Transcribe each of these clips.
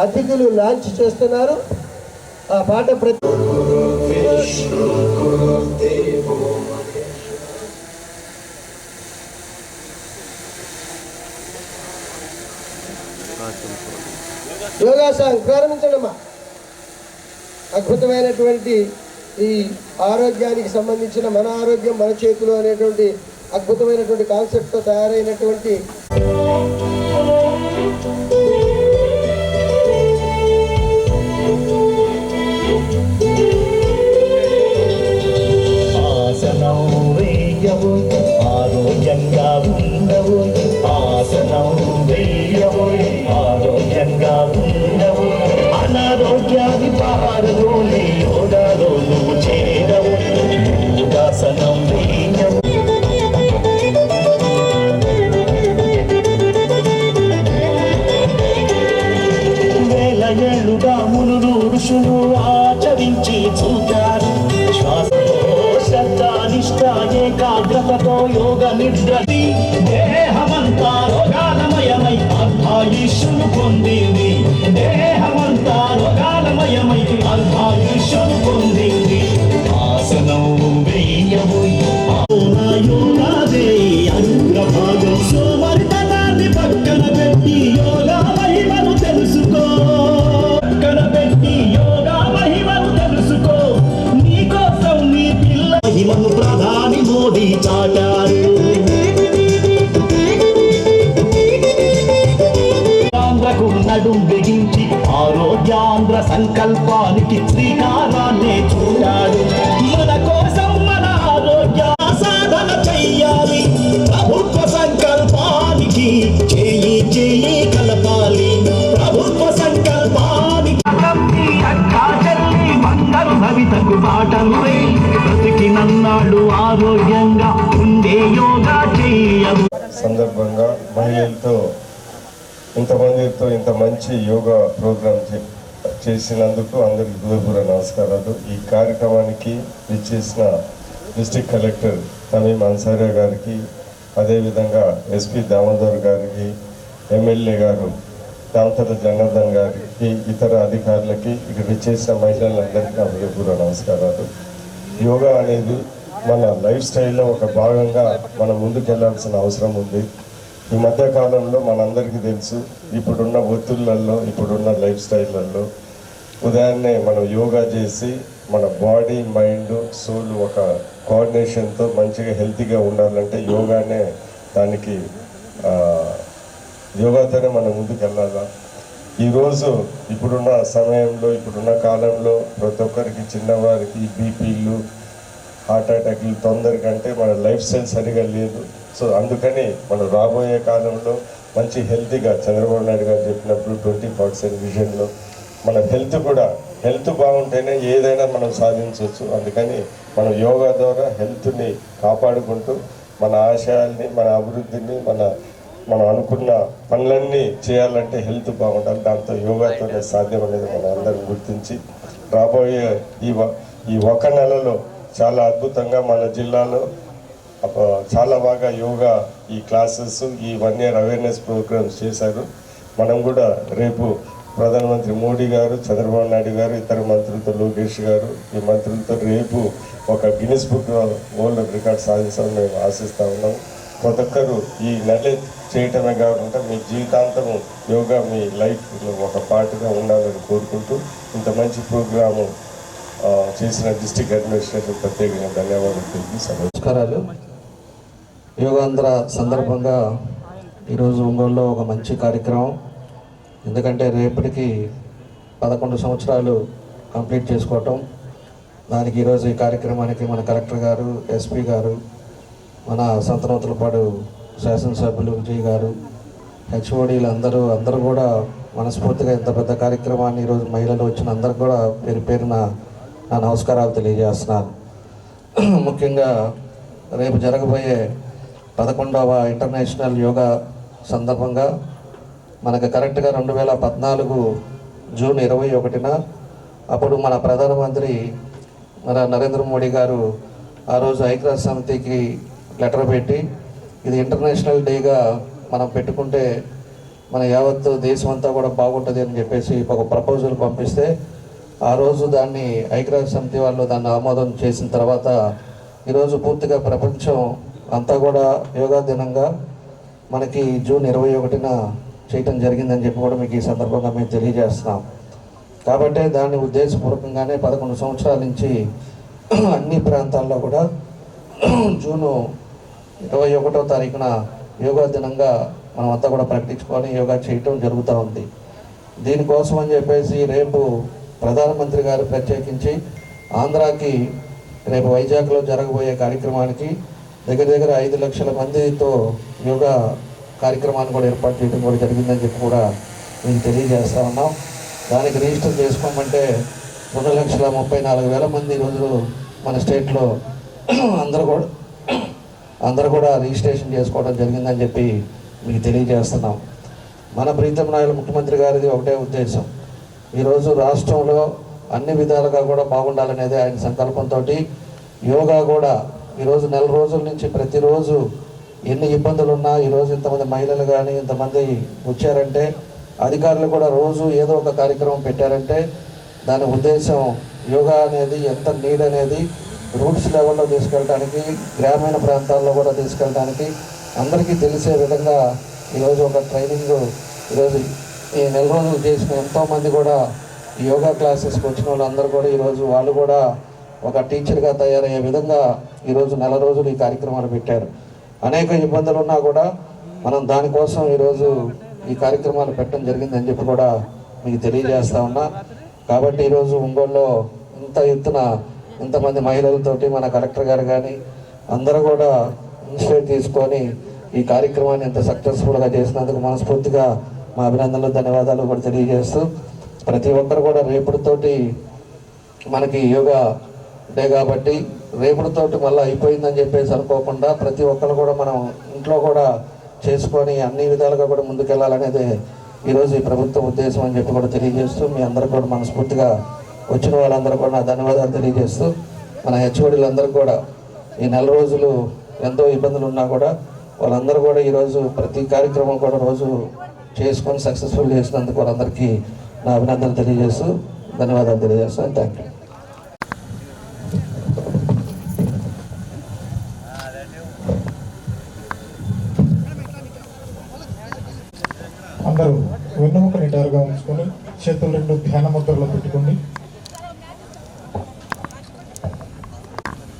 అతిథులు లాంచ్ చేస్తున్నారు. ఆ పాట ప్రతి యోగాసనం ప్రారంభించడమ్మా అద్భుతమైనటువంటి ఈ ఆరోగ్యానికి సంబంధించిన మన ఆరోగ్యం మన చేతిలో అనేటువంటి అద్భుతమైనటువంటి కాన్సెప్ట్తో తయారైనటువంటి వేయవు ఆరోగ్యంగా ఉండవు ఆసనం వేయవు ఆరోగ్యంగా ఉండవు. అనారోగ్యాన్ని పారలోని యోగాలో నువ్వు చేరవు. యోగాసనం బిగించి ఆరోగ్యాంధ్ర సంకల్పానికి శ్రీకారాన్నే చూడాడు మన కోసం మన ఆరోగ్య సాధన చెయ్యాలి. ప్రభుత్వ సంకల్పానికి చేయి చేయి కలపాలి. ప్రభుత్వ సంకల్పానికి బాటలు వేయి. బ్రతికినన్నాడు ఆరోగ్యంగా ఉండే యోగా చెయ్యవు సందర్భంగా మహిళలతో ఇంతమందితో ఇంత మంచి యోగా ప్రోగ్రాం చే- చేసినందుకు అందరికి హృదయపూర్వ నమస్కారాలు. ఈ కార్యక్రమానికి విచ్చేసిన డిస్టిక్ కలెక్టర్ తమీం అన్సారియా గారికి అదేవిధంగా ఎస్పి దామోదర్ గారికి ఎమ్మెల్యే గారు దామతల జనార్దన్ గారికి ఇతర అధికారులకి ఇక్కడ విచ్చేసిన మహిళలందరికీ నా నమస్కారాలు. యోగా అనేది మన లైఫ్ స్టైల్లో ఒక భాగంగా మనం ముందుకెళ్ళాల్సిన అవసరం ఉంది. ఈ మధ్య కాలంలో మనందరికీ తెలుసు ఇప్పుడున్న ఒత్తిళ్ళలో ఇప్పుడున్న లైఫ్ స్టైళ్ళల్లో ఉదయాన్నే మనం యోగా చేసి మన బాడీ మైండ్ సోల్ ఒక కోఆర్డినేషన్తో మంచిగా హెల్తీగా ఉండాలంటే యోగానే దానికి యోగాతోనే మనం ముందుకు వెళ్ళాలా ఈరోజు ఇప్పుడున్న సమయంలో ఇప్పుడున్న కాలంలో ప్రతి ఒక్కరికి చిన్నవారికి బీపీలు హార్ట్ అటాక్లు తొందరగా అంటే మన లైఫ్ స్టైల్ సరిగా లేదు. సో అందుకని మనం రాబోయే కాలంలో మంచి హెల్తీగా చంద్రబాబు నాయుడు గారు చెప్పినప్పుడు ట్వంటీ పర్సెంట్ విజన్లో మన హెల్త్ కూడా హెల్త్ బాగుంటేనే ఏదైనా మనం సాధించవచ్చు. అందుకని మనం యోగా ద్వారా హెల్త్ని కాపాడుకుంటూ మన ఆశయాల్ని మన అభివృద్ధిని మన మనం అనుకున్న పనులన్నీ చేయాలంటే హెల్త్ బాగుండాలి. దాంతో యోగాతోనే సాధ్యం అనేది మనం అందరం గుర్తించి రాబోయే ఈ వ- ఈ ఒక నెలలో చాలా అద్భుతంగా మన జిల్లాలో చాలా బాగా యోగా ఈ క్లాసెస్ ఈ వన్ ఇయర్ అవేర్నెస్ ప్రోగ్రామ్స్ చేశారు. మనం కూడా రేపు ప్రధానమంత్రి మోడీ గారు చంద్రబాబు నాయుడు గారు ఇతర మంత్రులతో లోకేష్ గారు ఈ మంత్రులతో రేపు ఒక గిన్నెస్ బుక్ వరల్డ్ రికార్డ్ సాధించాలని మేము ఆశిస్తూ ఉన్నాం. ప్రతి ఒక్కరు ఈ నెల చేయటమే కాకుండా మీ జీవితాంతము యోగా మీ లైఫ్లో ఒక పార్ట్గా ఉండాలని కోరుకుంటూ ఇంత మంచి ప్రోగ్రాము చేసిన డిస్టిక్ అడ్మినిస్ట్రేషన్ ప్రత్యేకంగా ధన్యవాదాలు తెలిపి నమస్కారాలు. యోగాంధ్ర సందర్భంగా ఈరోజు ఒంగోలులో ఒక మంచి కార్యక్రమం. ఎందుకంటే రేపటికి పదకొండు సంవత్సరాలు కంప్లీట్ చేసుకోవటం. దానికి ఈరోజు ఈ కార్యక్రమానికి మన కలెక్టర్ గారు ఎస్పీ గారు మన సంతనోతులపాడు శాసనసభ్యులు విజయ్ గారు హెచ్ఓడీలు అందరూ అందరూ కూడా మనస్ఫూర్తిగా ఇంత పెద్ద కార్యక్రమాన్ని ఈరోజు మహిళలు వచ్చిన అందరికి కూడా పేరు పేరున నా నమస్కారాలు తెలియజేస్తున్నాను. ముఖ్యంగా రేపు జరగబోయే పదకొండవ ఇంటర్నేషనల్ యోగా సందర్భంగా మనకు కరెక్ట్గా రెండు వేల పద్నాలుగు జూన్ ఇరవై ఒకటిన అప్పుడు మన ప్రధానమంత్రి మన నరేంద్ర మోడీ గారు ఆ రోజు ఐక్యరాజ్య సమితికి లెటర్ పెట్టి ఇది ఇంటర్నేషనల్ డేగా మనం పెట్టుకుంటే మన యావత్ దేశం అంతా కూడా బాగుంటుంది అని చెప్పేసి ఒక ప్రపోజల్ పంపిస్తే ఆ రోజు దాన్ని ఐక్యరాజ్య సమితి వాళ్ళు దాన్ని ఆమోదం చేసిన తర్వాత ఈరోజు పూర్తిగా ప్రపంచం అంతా కూడా యోగా దినంగా మనకి జూన్ ఇరవై ఒకటిన చేయటం జరిగిందని చెప్పి కూడా మీకు ఈ సందర్భంగా మేము తెలియజేస్తున్నాం. కాబట్టి దాని ఉద్దేశపూర్వకంగానే పదకొండు సంవత్సరాల నుంచి అన్ని ప్రాంతాల్లో కూడా జూను ఇరవై ఒకటో తారీఖున యోగా దినంగా మనం అంతా కూడా ప్రకటించుకొని యోగా చేయటం జరుగుతూ ఉంది. దీనికోసం అని చెప్పేసి రేపు ప్రధానమంత్రి గారు ప్రత్యేకించి ఆంధ్రాకి రేపు వైజాగ్లో జరగబోయే కార్యక్రమానికి దగ్గర దగ్గర ఐదు లక్షల మందితో యోగా కార్యక్రమాన్ని కూడా ఏర్పాటు చేయడం కూడా జరిగిందని చెప్పి కూడా మేము తెలియజేస్తా ఉన్నాం. దానికి రిజిస్టర్ చేసుకోమంటే రెండు లక్షల ముప్పై నాలుగు వేల మంది ఈరోజు మన స్టేట్లో అందరూ కూడా అందరూ కూడా రిజిస్ట్రేషన్ చేసుకోవడం జరిగిందని చెప్పి మీకు తెలియజేస్తున్నాం. మన ప్రీతం నాయుడు ముఖ్యమంత్రి గారిది ఒకటే ఉద్దేశం. ఈరోజు రాష్ట్రంలో అన్ని విధాలుగా కూడా బాగుండాలనేది ఆయన సంకల్పంతో యోగా కూడా ఈరోజు నెల రోజుల నుంచి ప్రతిరోజు ఎన్ని ఇబ్బందులు ఉన్నా ఈరోజు ఇంతమంది మహిళలు కానీ ఇంతమంది వచ్చారంటే అధికారులు కూడా రోజు ఏదో ఒక కార్యక్రమం పెట్టారంటే దాని ఉద్దేశం యోగా అనేది ఎంత నీడ్ అనేది రూట్స్ లెవెల్లో తీసుకెళ్ళడానికి గ్రామీణ ప్రాంతాల్లో కూడా తీసుకెళ్ళడానికి అందరికీ తెలిసే విధంగా ఈరోజు ఒక ట్రైనింగ్ ఈరోజు ఈ నెల రోజులు చేసిన ఎంతోమంది కూడా యోగా క్లాసెస్కి వచ్చిన వాళ్ళందరూ కూడా ఈరోజు వాళ్ళు కూడా ఒక టీచర్గా తయారయ్యే విధంగా ఈరోజు నెల రోజులు ఈ కార్యక్రమాలు పెట్టారు. అనేక ఇబ్బందులు ఉన్నా కూడా మనం దానికోసం ఈరోజు ఈ కార్యక్రమాలు పెట్టడం జరిగిందని చెప్పి కూడా మీకు తెలియజేస్తా ఉన్నా. కాబట్టి ఈరోజు ఒంగోలులో ఇంత ఎత్తున ఇంతమంది మహిళలతోటి మన కలెక్టర్ గారు కానీ అందరూ కూడా ఇనిషియేట్ తీసుకొని ఈ కార్యక్రమాన్ని ఇంత సక్సెస్ఫుల్గా చేసినందుకు మనస్ఫూర్తిగా మా అభినందనలు ధన్యవాదాలు కూడా తెలియజేస్తూ ప్రతి ఒక్కరు కూడా రేపటితోటి మనకి యోగా డే కాబట్టి రేపటితోటి మళ్ళీ అయిపోయిందని చెప్పేసి అనుకోకుండా ప్రతి ఒక్కరు కూడా మనం ఇంట్లో కూడా చేసుకొని అన్ని విధాలుగా కూడా ముందుకెళ్ళాలనేది ఈరోజు ఈ ప్రభుత్వ ఉద్దేశం అని చెప్పి కూడా తెలియజేస్తూ మీ అందరూ కూడా మనస్ఫూర్తిగా వచ్చిన వాళ్ళందరూ కూడా నా ధన్యవాదాలు తెలియజేస్తూ మన హెచ్ఓడీలందరూ కూడా ఈ నెల రోజులు ఎంతో ఇబ్బందులు ఉన్నా కూడా వాళ్ళందరూ కూడా ఈరోజు ప్రతి కార్యక్రమం కూడా రోజు చేసుకొని సక్సెస్ఫుల్ చేసినందుకు వాళ్ళందరికీ నా అభినందనలు తెలియజేస్తూ ధన్యవాదాలు తెలియజేస్తాను థ్యాంక్ యూ అందరూ వెన్నుముక నిటారుగా ఉంచుకొని చేతులు రెండు ధ్యాన ముద్రలో పెట్టుకోండి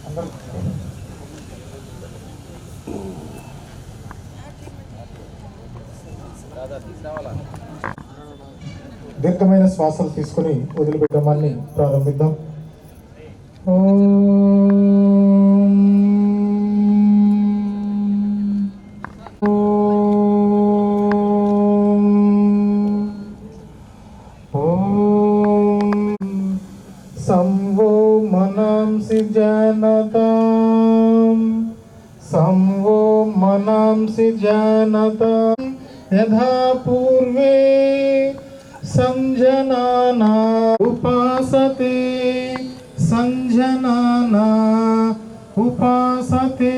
అందరూ దీర్ఘమైన శ్వాసలు తీసుకొని వదిలిపెట్టమాన్ని ప్రారంభిద్దాం. సంవో మనాంసి జానతాం. సంవో మనాంసి జానతాం. యథా పూర్వే సంజనానా ఉపాసతే సంజనానా ఉపాసతే.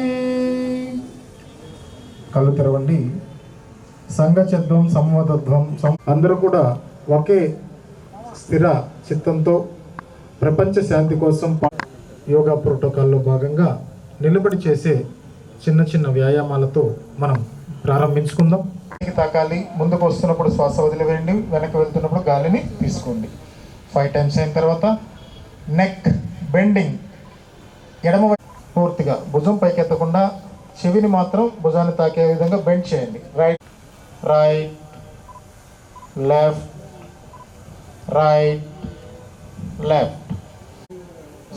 కళ్ళు తెరవండి. సంఘచత్వం సంవదత్వం అందరూ కూడా ఒకే స్థిర చిత్తంతో ప్రపంచ శాంతి కోసం పా- యోగా ప్రోటోకాల్లో భాగంగా నిలబడి చేసే చిన్న చిన్న వ్యాయామాలతో మనం ప్రారంభించుకుందాం. తాకాలి ముందుకు వస్తున్నప్పుడు శ్వాస వదిలివేయండి వెనక్కి వెళ్తున్నప్పుడు గాలిని తీసుకోండి. ఫైవ్ టైమ్స్ అయిన తర్వాత నెక్ బెండింగ్ ఎడమ పూర్తిగా భుజం పైకి ఎత్తకుండా చెవిని మాత్రం భుజాన్ని తాకే విధంగా బెండ్ చేయండి. Right right left right left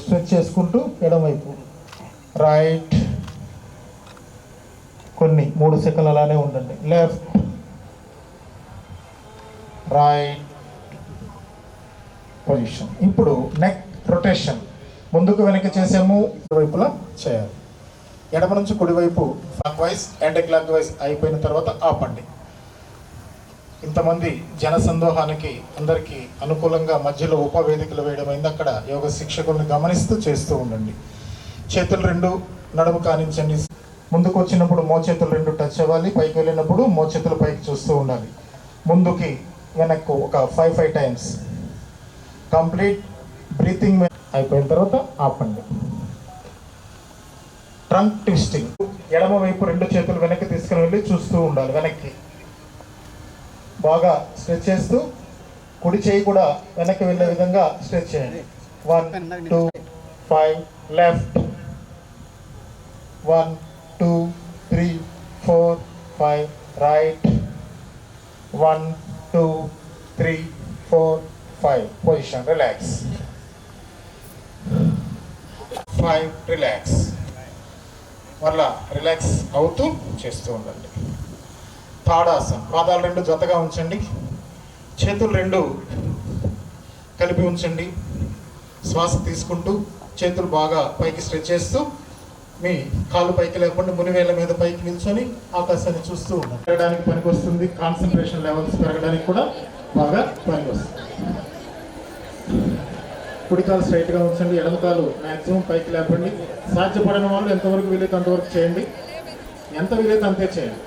stretch చేసుకుంటూ ఎడమవైపు రైట్ కొన్ని మూడు సెకండ్లు అలానే ఉండండి. లెఫ్ట్ రైట్ పొజిషన్ ఇప్పుడు నెక్ రొటేషన్ ముందుకు వెనక్కి చేసాము వైపులా చేయాలి. ఎడమ నుంచి కుడివైపు clockwise anti clock wise అయిపోయిన తర్వాత ఆపండి. ఇంతమంది జన సందోహానికి అందరికీ అనుకూలంగా మధ్యలో ఉపవేదికలు వేయడం అయింది. అక్కడ యోగ శిక్షకుల్ని గమనిస్తూ చేస్తూ ఉండండి. చేతులు రెండు నడుము కానించండి. ముందుకు వచ్చినప్పుడు మోచేతులు రెండు టచ్ అవ్వాలి పైకి వెళ్ళినప్పుడు మోచేతులు పైకి చూస్తూ ఉండాలి. ముందుకి వెనక్కు ఒక five five times complete breathing అయిపోయిన తర్వాత ఆపండి. ట్రంక్ ట్విస్టింగ్ ఎడమ వైపు రెండు చేతులు వెనక్కి తీసుకుని వెళ్ళి చూస్తూ ఉండాలి వెనక్కి. బాగా స్ట్రెచ్ చేస్తూ కుడి చేయి కూడా వెనక్కి వెళ్ళే విధంగా స్ట్రెచ్ చేయండి. One two five left one two three four five right. One two three four five. Position relax five relax మళ్ళా రిలాక్స్ అవుతూ చేస్తూ ఉండండి. తాడాసన్. పాదాలు రెండు జతగా ఉంచండి. చేతులు రెండు కలిపి ఉంచండి. శ్వాస తీసుకుంటూ చేతులు బాగా పైకి స్ట్రెచ్ చేస్తూ మీ కాలు పైకి లేకుండా మునివేళ్ళ మీద పైకి నిల్చొని ఆకాశాన్ని చూస్తూ ఉండండి. పెరగడానికి పనికి వస్తుంది కాన్సన్ట్రేషన్ లెవెల్స్ పెరగడానికి కూడా బాగా పనికి వస్తుంది కుడి కాలు స్ట్రైట్గా ఉంచండి. ఎడమ కాలు మ్యాక్సిమం పైకి లేపండి. సాధ్యపడిన వాళ్ళు ఎంతవరకు వీలైతే అంతవరకు చేయండి. ఎంత వీలైతే అంతే చేయండి.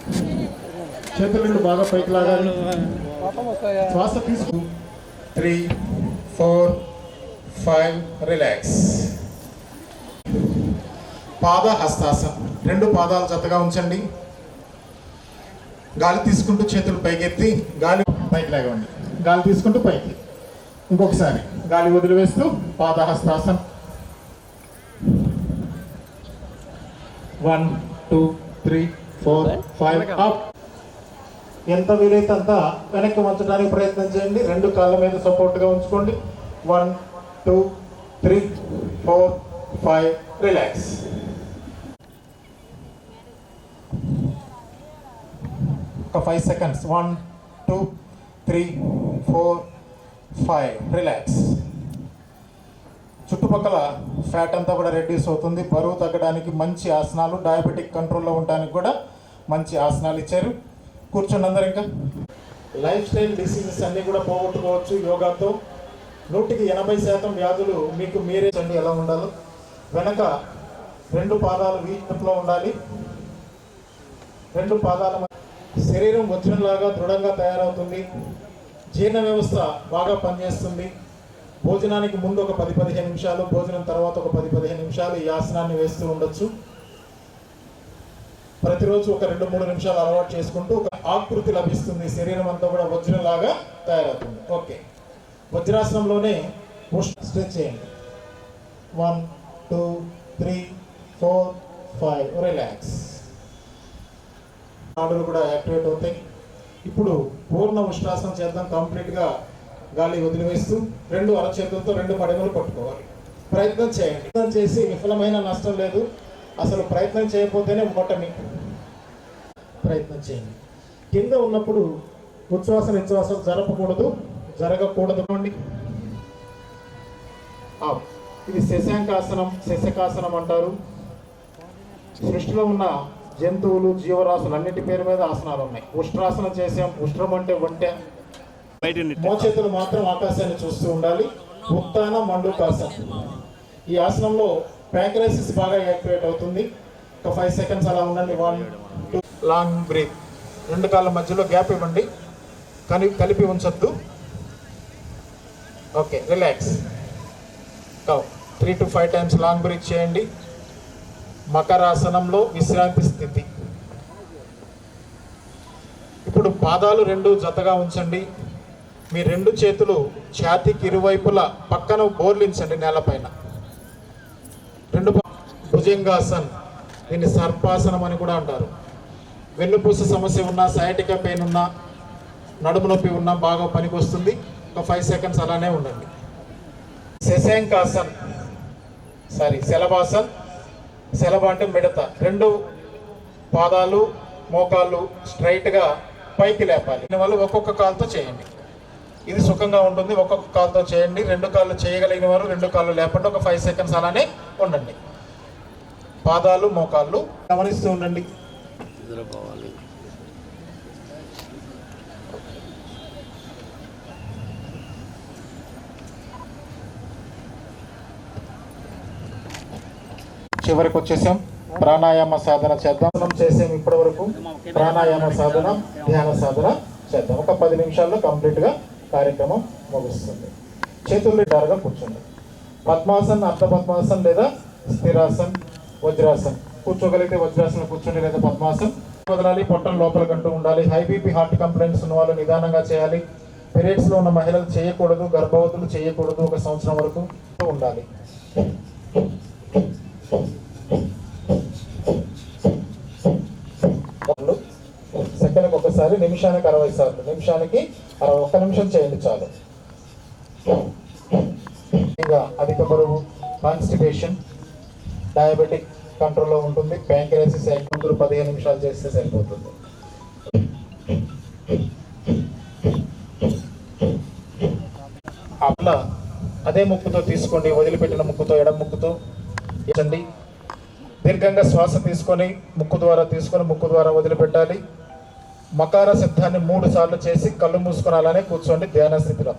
చేతులు రెండు బాగా పైకి లాగాలి. శ్వాస తీసుకు. త్రీ ఫోర్ ఫైవ్ రిలాక్స్ పాద హస్తాసనం రెండు పాదాలు జతగా ఉంచండి. గాలి తీసుకుంటూ చేతులు పైకెత్తి గాలి పైకి లాగండి గాలి తీసుకుంటూ పైకి. ఇంకొకసారి గాలి వదిలివేస్తూ పాద హస్తాసనం one two three four five up. ఎంత వీలైతే అంత వెనక్కి వంచడానికి ప్రయత్నం చేయండి. రెండు కాళ్ళ మీద సపోర్ట్గా ఉంచుకోండి. One two three four five relax. ఒక five seconds one two three four five relax చుట్టుపక్కల ఫ్యాట్ అంతా కూడా రెడ్యూస్ అవుతుంది. బరువు తగ్గడానికి మంచి ఆసనాలు డయాబెటిక్ కంట్రోల్లో ఉండడానికి కూడా మంచి ఆసనాలు ఇచ్చారు. కూర్చోండి అందరు ఇంకా. లైఫ్ స్టైల్ డిసీజెస్ అన్నీ కూడా పోగొట్టుకోవచ్చు యోగాతో. నూటికి ఎనభై శాతం వ్యాధులు మీకు మీరే చండి ఎలా ఉండాలో. వెనక రెండు పాదాలు వీటిలో ఉండాలి. రెండు పాదాల మధ్య శరీరం వచ్చినలాగా దృఢంగా తయారవుతుంది. జీర్ణ వ్యవస్థ బాగా పనిచేస్తుంది. భోజనానికి ముందు ఒక పది పదిహేను నిమిషాలు భోజనం తర్వాత ఒక పది పదిహేను నిమిషాలు ఈ ఆసనాన్ని వేస్తూ ఉండొచ్చు. ప్రతిరోజు ఒక రెండు మూడు నిమిషాలు అలవాటు చేసుకుంటూ ఒక ఆకృతి లభిస్తుంది. శరీరం అంతా కూడా వజ్రంలాగా తయారవుతుంది. ఓకే. వజ్రాసనంలోనే పుష్ స్ట్రెచ్ చేయండి. One two three four five. Relax. Order కూడా యాక్టివేట్ అవుతాయి. ఇప్పుడు పూర్ణ ఉష్ట్రాసనం చేద్దాం కంప్లీట్గా గాలి వదిలివేస్తూ రెండు అరచేతులతో రెండు మడిమలు పట్టుకోవాలి. ప్రయత్నం చేయండి. ప్రయత్నం చేసి విఫలమైన నష్టం లేదు. అసలు ప్రయత్నం చేయకపోతేనే ఓటమి. ప్రయత్నం చేయండి. కింద ఉన్నప్పుడు ఉచ్ఛ్వాస నిశ్వాసం జరపకూడదు జరగకూడదు. అండి ఇది శశాంకాసనం శశకాసనం అంటారు. సృష్టిలో ఉన్న జంతువులు జీవరాశులు అన్నిటి పేరు మీద ఆసనాలు ఉన్నాయి. ఉష్ట్రాసనం చేసాం ఉష్ట్రం అంటే ఒంటె మోచేతులు మాత్రం ఆకాశాన్ని చూస్తూ ఉండాలి. ఉత్తాన మండుకాసనం ఈ ఆసనంలో ప్యాంక్రసిస్ బాగా యాక్టివేట్ అవుతుంది. ఒక ఫైవ్ సెకండ్స్ అలా ఉండండి. వన్ టూ లాంగ్ బ్రీత్ రెండు కాళ్ళ మధ్యలో గ్యాప్ ఇవ్వండి. కానీ కలిపి ఉంచొద్దు. Okay relax three to five times long breath చేయండి. మకరాసనంలో విశ్రాంతి స్థితి. ఇప్పుడు పాదాలు రెండు జతగా ఉంచండి. మీ రెండు చేతులు ఛాతీకి ఇరువైపులా పక్కన బోర్లించండి నేలపైన. రెండు భుజంగాసన్. దీన్ని సర్పాసనం అని కూడా అంటారు. వెన్నుపూస సమస్య ఉన్నా సయాటికా పెయిన్ ఉన్నా నడుము నొప్పి ఉన్నా బాగా పనికి వస్తుంది ఒక ఫైవ్ సెకండ్స్ అలానే ఉండండి. శశాంకాసన్. సారీ శలభాసన్. శలభ అంటే మిడత. రెండు పాదాలు మోకాళ్ళు స్ట్రైట్గా పైకి లేపాలి. దీనివల్ల ఒక్కొక్క కాలుతో చేయండి. ఇది సుఖంగా ఉంటుంది. ఒక్కొక్క కాలుతో చేయండి. రెండు కాళ్ళు చేయగలిగిన వారు రెండు కాళ్ళు లేకుండా ఒక ఫైవ్ సెకండ్స్ అలానే ఉండండి. పాదాలు మోకాళ్ళు. గమనిస్తూ ఉండండి. చివరికి వచ్చేసాం. ప్రాణాయామ సాధన చేద్దాం. చేసాం ఇప్పటి వరకు ప్రాణాయామ సాధన ధ్యాన సాధన చేద్దాం. ఒక పది నిమిషాల్లో కంప్లీట్గా కార్యక్రమం ముగుస్తుంది. చేతులు డారుగా కూర్చోండి. పద్మాసన్ అర్ధ పద్మాసన్ లేదా స్థిరాసన్ వజ్రాసన్. కూర్చోగలిగితే వజ్రాసనం కూర్చోండి లేదా పద్మాసన్. వదలాలి పొట్టం లోపల కంటూ ఉండాలి. హై బీపీ హార్ట్ కంప్లైంట్స్ ఉన్న వాళ్ళు నిదానంగా చేయాలి. పీరియడ్స్లో ఉన్న మహిళలు చేయకూడదు గర్భవతులు చేయకూడదు ఒక సంవత్సరం వరకు ఉండాలి. సెకండ్కి ఒకసారి నిమిషానికి అరవై సార్లు. నిమిషానికి అరవై ఒక్క నిమిషం చేయండి చాలు. ఇంకా అధిక బరువు కాన్స్టిపేషన్ డయాబెటిక్ కంట్రోల్లో ఉంటుంది. ప్యాంక్రాసిస్ ముందు పదిహేను నిమిషాలు చేస్తే సరిపోతుంది. అట్లా అదే ముక్కుతో తీసుకోండి వదిలిపెట్టిన ముక్కుతో ఎడం ముక్కుతో. ఇచ్చండి దీర్ఘంగా శ్వాస తీసుకొని ముక్కు ద్వారా తీసుకొని ముక్కు ద్వారా వదిలిపెట్టాలి. మకార శబ్దాన్ని మూడు సార్లు చేసి కళ్ళు మూసుకొని అలానే కూర్చోండి ధ్యాన స్థితిలో.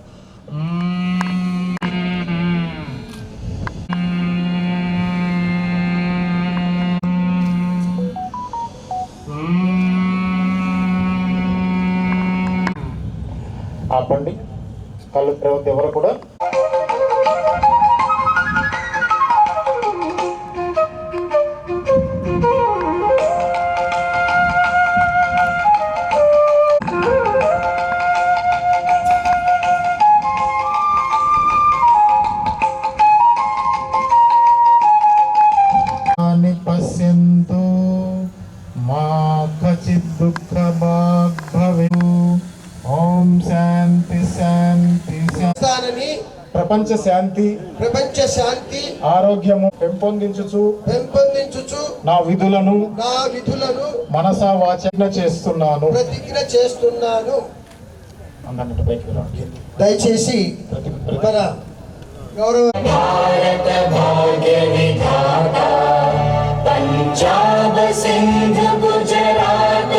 ఆపండి. కళ్ళు ప్రవృత్తి ఎవరు కూడా. ప్రపంచ శాంతి ప్రపంచ శాంతి ఆరోగ్యము పెంపొందించుచు పెంపొందించుచు నా విధులను నా విధులను మనసా వాచన చేస్తున్నాను. ప్రతిజ్ఞ చేస్తున్నాను. దయచేసి గౌరవ పంజాబ్ సింధు గుజరాత్.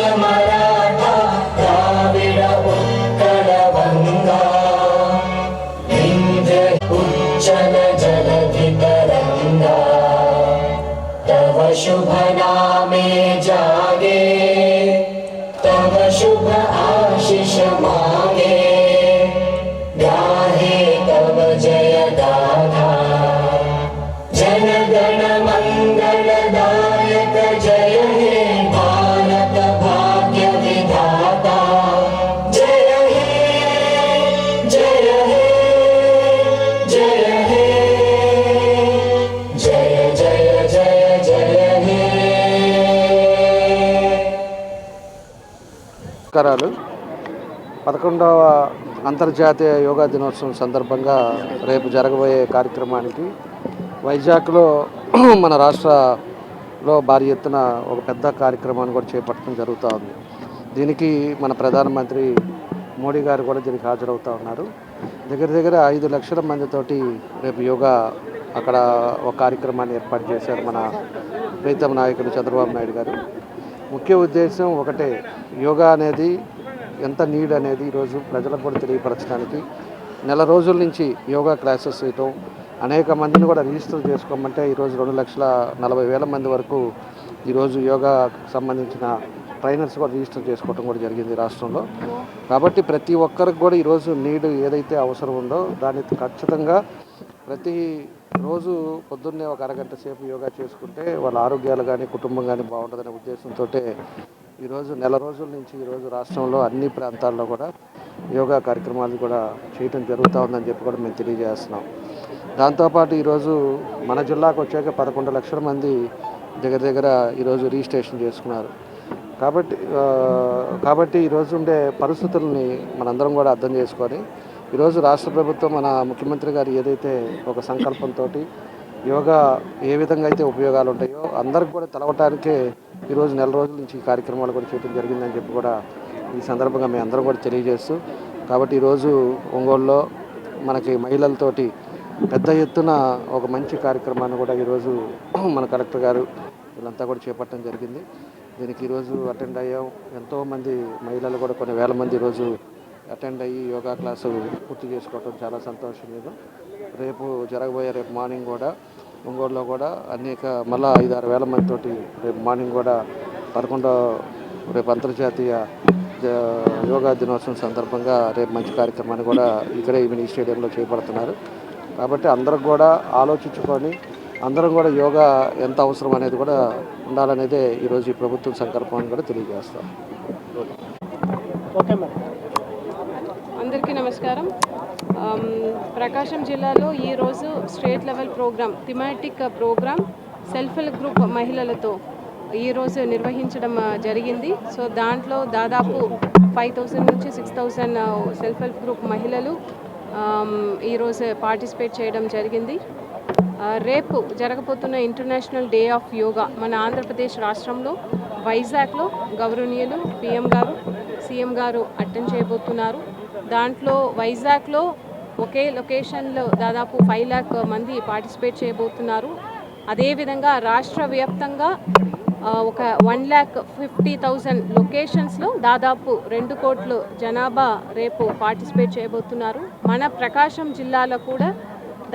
నమస్కారాలు పదకొండవ అంతర్జాతీయ యోగా దినోత్సవం సందర్భంగా రేపు జరగబోయే కార్యక్రమానికి వైజాగ్లో మన రాష్ట్రలో భారీ ఎత్తున ఒక పెద్ద కార్యక్రమాన్ని కూడా చేపట్టడం జరుగుతూ ఉంది. దీనికి మన ప్రధానమంత్రి మోడీ గారు కూడా దీనికి హాజరవుతూ ఉన్నారు. దగ్గర దగ్గర ఐదు లక్షల మందితోటి రేపు యోగా అక్కడ ఒక కార్యక్రమాన్ని ఏర్పాటు చేశారు మన ప్రీతం నాయకుడు చంద్రబాబు నాయుడు గారు. ముఖ్య ఉద్దేశం ఒకటే యోగా అనేది ఎంత నీడ్ అనేది ఈరోజు ప్రజలకు కూడా తెలియపరచడానికి. నెల రోజుల నుంచి యోగా క్లాసెస్ ఇవ్వటం అనేక మందిని కూడా రిజిస్టర్ చేసుకోమంటే ఈరోజు రెండు లక్షల నలభై వేల మంది వరకు ఈరోజు యోగా సంబంధించిన ట్రైనర్స్ కూడా రిజిస్టర్ చేసుకోవడం కూడా జరిగింది రాష్ట్రంలో. కాబట్టి ప్రతి ఒక్కరికి కూడా ఈరోజు నీడ్ ఏదైతే అవసరం ఉందో దాన్ని ఖచ్చితంగా ప్రతి రోజు పొద్దున్నే ఒక అరగంట సేపు యోగా చేసుకుంటే వాళ్ళ ఆరోగ్యాలు కానీ కుటుంబం కానీ బాగుంటుందనే ఉద్దేశంతో ఈరోజు నెల రోజుల నుంచి ఈరోజు రాష్ట్రంలో అన్ని ప్రాంతాల్లో కూడా యోగా కార్యక్రమాలు కూడా చేయటం జరుగుతూ ఉందని చెప్పి కూడా మేము తెలియజేస్తున్నాం. దాంతోపాటు ఈరోజు మన జిల్లాకు వచ్చాక పదకొండు లక్షల మంది దగ్గర దగ్గర ఈరోజు రిజిస్ట్రేషన్ చేసుకున్నారు. కాబట్టి కాబట్టి ఈరోజు ఉండే పరిస్థితుల్ని మనందరం కూడా అర్థం చేసుకొని ఈరోజు రాష్ట్ర ప్రభుత్వం మన ముఖ్యమంత్రి గారు ఏదైతే ఒక సంకల్పంతో యోగా ఏ విధంగా అయితే ఉపయోగాలు ఉంటాయో అందరికి కూడా తెలవటానికే ఈరోజు నెల రోజుల నుంచి ఈ కార్యక్రమాలు కూడా చేయడం జరిగిందని చెప్పి కూడా ఈ సందర్భంగా మేము అందరం కూడా తెలియజేస్తూ కాబట్టి ఈరోజు ఒంగోలులో మనకి మహిళలతోటి పెద్ద ఎత్తున ఒక మంచి కార్యక్రమాన్ని కూడా ఈరోజు మన కలెక్టర్ గారు వీళ్ళంతా కూడా చేపట్టడం జరిగింది. దీనికి ఈరోజు అటెండ్ అయ్యాం. ఎంతోమంది మహిళలు కూడా కొన్ని వేల మంది ఈరోజు అటెండ్ అయ్యి యోగా క్లాసు పూర్తి చేసుకోవడం చాలా సంతోషం మీద రేపు జరగబోయే రేపు మార్నింగ్ కూడా ఒంగోలులో కూడా అనేక మళ్ళా ఐదు ఆరు వేల మందితోటి రేపు మార్నింగ్ కూడా పదకొండో రేపు అంతర్జాతీయ యోగా దినోత్సవం సందర్భంగా రేపు మంచి కార్యక్రమాన్ని కూడా ఇక్కడే ఈవినింగ్ స్టేడియంలో చేపడుతున్నారు. కాబట్టి అందరం కూడా ఆలోచించుకొని అందరం కూడా యోగా ఎంత అవసరం అనేది కూడా ఉండాలనేదే ఈరోజు ఈ ప్రభుత్వం సంకల్పం కూడా తెలియజేస్తాం. ఓకే అందరికీ నమస్కారం. ప్రకాశం జిల్లాలో ఈరోజు state level program thematic program self help group మహిళలతో ఈరోజు నిర్వహించడం జరిగింది. సో దాంట్లో దాదాపు ఫైవ్ థౌసండ్ నుంచి six thousand self help group మహిళలు ఈరోజు పార్టిసిపేట్ చేయడం జరిగింది. రేపు జరగబోతున్న ఇంటర్నేషనల్ డే ఆఫ్ యోగా మన ఆంధ్రప్రదేశ్ రాష్ట్రంలో వైజాగ్లో గౌరవనీయులు పిఎం గారు సీఎం గారు అటెండ్ చేయబోతున్నారు. దాంట్లో వైజాగ్లో ఒకే లొకేషన్లో దాదాపు ఫైవ్ ల్యాక్ మంది పార్టిసిపేట్ చేయబోతున్నారు. అదేవిధంగా రాష్ట్ర వ్యాప్తంగా ఒక వన్ ల్యాక్ ఫిఫ్టీ థౌజండ్ లొకేషన్స్లో దాదాపు రెండు కోట్లు జనాభా రేపు పార్టిసిపేట్ చేయబోతున్నారు. మన ప్రకాశం జిల్లాలో కూడా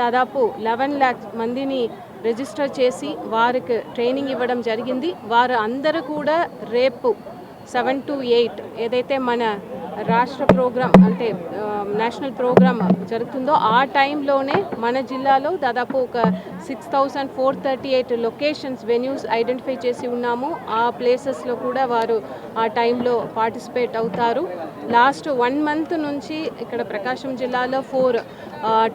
దాదాపు లెవెన్ ల్యాక్ మందిని రిజిస్టర్ చేసి వారికి ట్రైనింగ్ ఇవ్వడం జరిగింది. వారు అందరూ కూడా రేపు సెవెన్ టు ఎయిట్ ఏదైతే మన రాష్ట్ర ప్రోగ్రామ్ అంటే నేషనల్ ప్రోగ్రామ్ జరుగుతుందో ఆ టైంలోనే మన జిల్లాలో దాదాపు ఒక six thousand four thirty eight locations venues identify చేసి ఉన్నాము. ఆ ప్లేసెస్లో కూడా వారు ఆ టైంలో పార్టిసిపేట్ అవుతారు. లాస్ట్ వన్ మంత్ నుంచి ఇక్కడ ప్రకాశం జిల్లాలో ఫోర్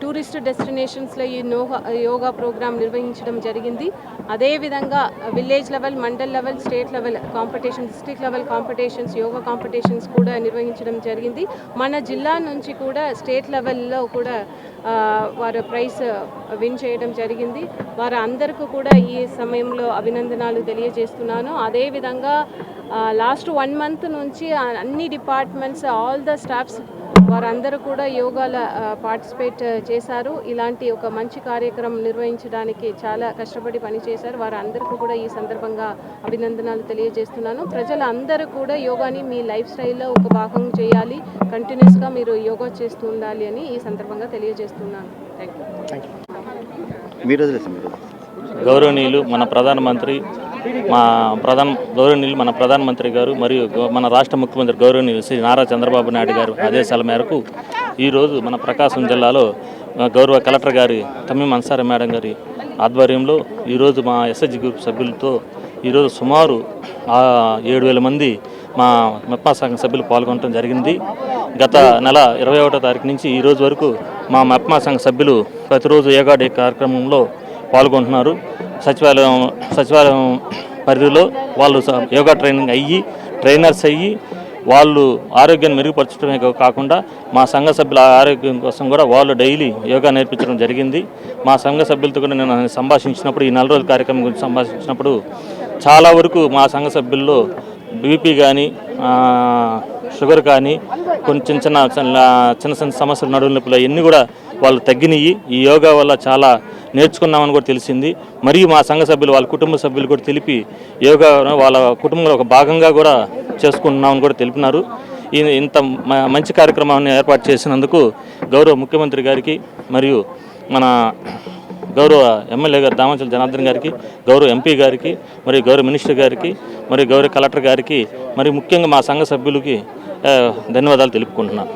టూరిస్ట్ డెస్టినేషన్స్లో ఈ నోగా యోగా ప్రోగ్రాం నిర్వహించడం జరిగింది. అదేవిధంగా village level mandal level state level competition district level competitions yoga competitions కూడా నిర్వహించడం జరిగింది. మన జిల్లా నుంచి కూడా స్టేట్ లెవెల్లో కూడా వారు ప్రైజ్ విన్ చేయడం జరిగింది. వారు అందరికీ కూడా ఈ సమయంలో అభినందనాలు తెలియజేస్తున్నాను. అదేవిధంగా లాస్ట్ వన్ మంత్ నుంచి అన్ని డిపార్ట్మెంట్స్ ఆల్ ద స్టాఫ్స్ వారందరూ కూడా యోగాల పార్టిసిపేట్ చేశారు. ఇలాంటి ఒక మంచి కార్యక్రమం నిర్వహించడానికి చాలా కష్టపడి పనిచేశారు. వారందరికీ కూడా ఈ సందర్భంగా అభినందనాలు తెలియజేస్తున్నాను. ప్రజలందరూ కూడా యోగాని మీ లైఫ్ స్టైల్లో ఒక భాగం చేయాలి. కంటిన్యూస్గా మీరు యోగా చేస్తూ ఉండాలి అని ఈ సందర్భంగా తెలియజేస్తున్నాను. థ్యాంక్ యూ గౌరవనీయులు మన ప్రధానమంత్రి మా ప్రధాన గౌరవనీయులు మన ప్రధానమంత్రి గారు మరియు మన రాష్ట్ర ముఖ్యమంత్రి గౌరవనీయులు శ్రీ నారా చంద్రబాబు నాయుడు గారు ఆదేశాల మేరకు ఈరోజు మన ప్రకాశం జిల్లాలో గౌరవ కలెక్టర్ గారి తమ్మి అన్సారి మేడం గారి ఆధ్వర్యంలో ఈరోజు మా ఎస్హెచ్ గ్రూప్ సభ్యులతో ఈరోజు సుమారు ఏడు వేల మంది మా మెప్పా సంఘం సభ్యులు పాల్గొనడం జరిగింది. గత నెల ఇరవై ఒకటో తారీఖు నుంచి ఈరోజు వరకు మా మెప్మా సంఘ సభ్యులు ప్రతిరోజు యోగా డే కార్యక్రమంలో పాల్గొంటున్నారు. సచివాలయం సచివాలయం పరిధిలో వాళ్ళు యోగా ట్రైనింగ్ అయ్యి ట్రైనర్స్ అయ్యి వాళ్ళు ఆరోగ్యాన్ని మెరుగుపరచడమే కాకుండా మా సంఘ సభ్యుల ఆరోగ్యం కోసం కూడా వాళ్ళు డైలీ యోగా నేర్పించడం జరిగింది. మా సంఘ సభ్యులతో కూడా నేను సంభాషించినప్పుడు ఈ నెల రోజుల కార్యక్రమం గురించి సంభాషించినప్పుడు చాలా వరకు మా సంఘ సభ్యుల్లో బీపీ కానీ షుగర్ కానీ కొన్ని చిన్న చిన్న చిన్న చిన్న చిన్న సమస్యలు నడుము నొప్పులు అవన్నీ కూడా వాళ్ళు తగ్గినాయి ఈ యోగా వల్ల చాలా నేర్చుకున్నామని కూడా తెలిసింది. మరియు మా సంఘ సభ్యులు వాళ్ళ కుటుంబ సభ్యులు కూడా తెలిపి యోగా వాళ్ళ కుటుంబంలో ఒక భాగంగా కూడా చేసుకుంటున్నామని కూడా తెలిపినారు. ఈ ఇంత మ- మంచి కార్యక్రమాన్ని ఏర్పాటు చేసినందుకు గౌరవ ముఖ్యమంత్రి గారికి మరియు మన గౌరవ ఎమ్మెల్యే గారు దామచల జనార్దన్ గారికి గౌరవ ఎంపీ గారికి మరియు గౌరవ మినిస్టర్ గారికి మరియు గౌరవ కలెక్టర్ గారికి మరి ముఖ్యంగా మా సంఘ సభ్యులకి ధన్యవాదాలు తెలుపుకుంటున్నాను